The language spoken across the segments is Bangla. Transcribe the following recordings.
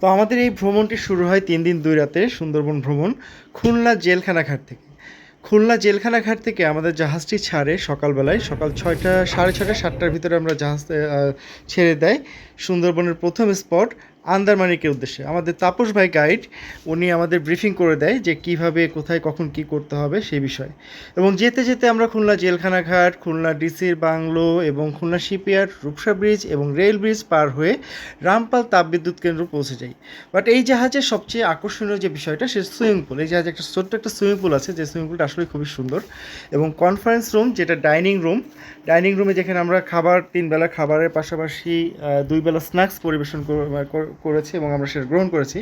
তো আমাদের এই ভ্রমণটি শুরু হয় তিন দিন দুই রাতে সুন্দরবন ভ্রমণ খুলনা জেলখানা ঘাট থেকে। খুলনা জেলখানা ঘাট থেকে আমাদের জাহাজটি ছাড়ে সকালবেলায়, সকাল ছয়টা, সাড়ে ছয়টা, সাতটার ভিতরে আমরা জাহাজ ছেড়ে দেয়। সুন্দরবনের প্রথম স্পট আন্দারমানিকের উদ্দেশ্যে। আমাদের তাপস ভাই গাইড উনি আমাদের ব্রিফিং করে দেয় যে কীভাবে, কোথায়, কখন কি করতে হবে সেই বিষয়ে। এবং যেতে যেতে আমরা খুলনা জেলখানা ঘাট খুলনা ডিসির বাংলো এবং খুলনা শিপইয়ার্ড, রূপসা ব্রিজ এবং রেল ব্রিজ পার হয়ে রামপাল তাপবিদ্যুৎ কেন্দ্র পৌঁছে যাই। বাট এই জাহাজের সবচেয়ে আকর্ষণীয় যে বিষয়টা, সে সুইমিং পুল এই জাহাজে একটা ছোট্ট একটা সুইমিং পুল আছে, যে সুইমিং পুলটা আসলে খুবই সুন্দর। এবং কনফারেন্স রুম যেটা ডাইনিং রুম ডাইনিং রুমে যেখানে আমরা খাবার তিন বেলা খাবারের পাশাপাশি দুই বেলা স্ন্যাক্স পরিবেশন করেছি এবং আমরা সেটা গ্রহণ করেছি।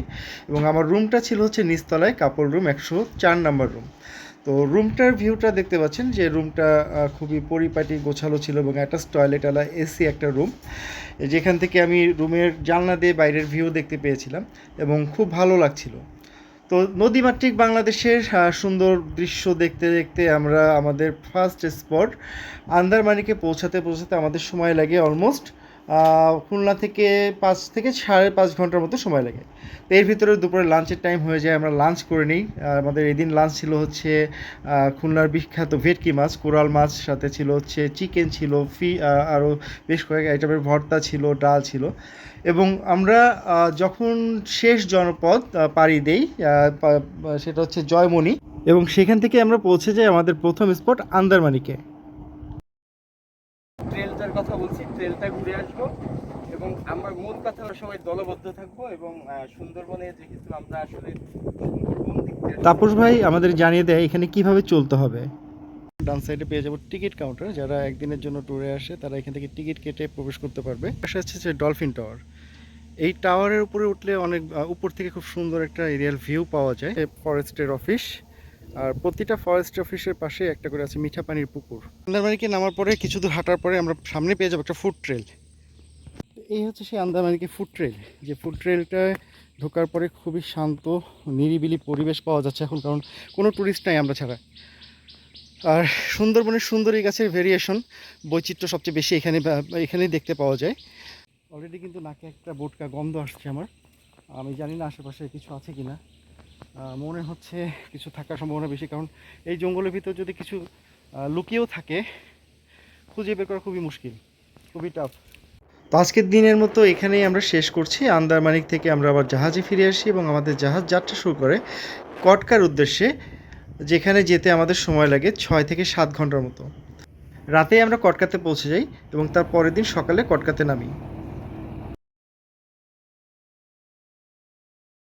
এবং আমার রুমটা ছিল হচ্ছে নিচতলায়, কাপড় রুম একশো চার নাম্বার রুম। তো রুমটার ভিউটা দেখতে পাচ্ছেন যে রুমটা খুবই পরিপাটি, গোছালো ছিল এবং টয়লেট আলা এসি একটা রুম। যেখান থেকে আমি রুমের জানলা দিয়ে বাইরের ভিউ দেখতে পেয়েছিলাম এবং খুব ভালো লাগছিল। তো নদীমাতৃক বাংলাদেশের সুন্দর দৃশ্য দেখতে দেখতে আমরা আমাদের ফার্স্ট স্পট আন্দারমানিকে পৌঁছাতে পৌঁছাতে আমাদের সময় লাগে অলমোস্ট খুলনা থেকে পাঁচ থেকে সাড়ে পাঁচ ঘণ্টার মতো সময় লাগে। তো এর ভিতরে দুপুরে লাঞ্চের টাইম হয়ে যায়, আমরা লাঞ্চ করে নিই। আমাদের এদিন লাঞ্চ ছিল হচ্ছে খুলনার বিখ্যাত ভেটকি মাছ, কোরাল মাছ, সাথে ছিল হচ্ছে চিকেন ছিল ফি আরও বেশ কয়েক আইটেমের ভর্তা ছিল, ডাল ছিল। এবং আমরা যখন শেষ জনপদ পাড়ি দেই সেটা হচ্ছে জয়মণি। এবং সেখান থেকে আমরা পৌঁছে যাই আমাদের প্রথম স্পট আন্দারমানিকে। ট্রেলটার কথা বলছি ট্রেলটা ঘুরে আসব। এবং আমার মূল কথা আমরা সবাই দলবদ্ধ থাকব এবং আহ, সুন্দরবনে যেহেতু আমরা আসলে তাপস ভাই আমাদের জানিয়ে দেয় এখানে কীভাবে চলতে হবে। ডান সাইডে পেয়ে যাব টিকিট কাউন্টার। যারা একদিনের জন্য ট্যুরে আসে তারা এখান থেকে টিকিট কেটে প্রবেশ করতে পারবে। পাশে যে ডলফিন টাওয়ার এই টাওয়ারের উপরে উঠলে অনেক উপর থেকে খুব সুন্দর একটা এরিয়াল ভিউ পাওয়া যায়। ফরেস্টের অফিস আর প্রতিটা ফরেস্ট অফিসের পাশে একটা করে আছে মিঠা পানির পুকুর। আন্দামানিকে নামার পরে কিছু দূর হাঁটার পরে আমরা সামনে পেয়ে যাব একটা ফুড ট্রেল এই হচ্ছে সেই আন্দারমানিকে ফুড ট্রেল যে ফুড ট্রেলটায় ঢোকার পরে খুবই শান্ত, নিরিবিলি পরিবেশ পাওয়া যাচ্ছে এখন, কারণ কোনো ট্যুরিস্ট নাই আমরা ছাড়া। আর সুন্দরবনের সুন্দরী গাছের ভেরিয়েশন বৈচিত্র্য সবচেয়ে বেশি এখানে এখানেই দেখতে পাওয়া যায়। অলরেডি কিন্তু নাকে একটা বোটকা গন্ধ আসছে আমার। আমি জানি না আশেপাশে কিছু আছে কি না মনে হচ্ছে কিছু থাকার সম্ভাবনা বেশি, কারণ এই জঙ্গলের ভিতর যদি কিছু লুকিয়েও থাকে, খুঁজে বের করা খুবই মুশকিল, খুবই টাফ তো আজকের দিনের মতো এখানেই আমরা শেষ করছি। আন্দারমানিক থেকে আমরা আবার জাহাজে ফিরে আসি এবং আমাদের জাহাজ যাত্রা শুরু করে কটকার উদ্দেশ্যে, যেখানে যেতে আমাদের সময় লাগে ছয় থেকে সাত ঘণ্টার মতো। রাতে আমরা কটকাতে পৌঁছে যাই এবং তার পরের দিন সকালে কটকাতে নামি।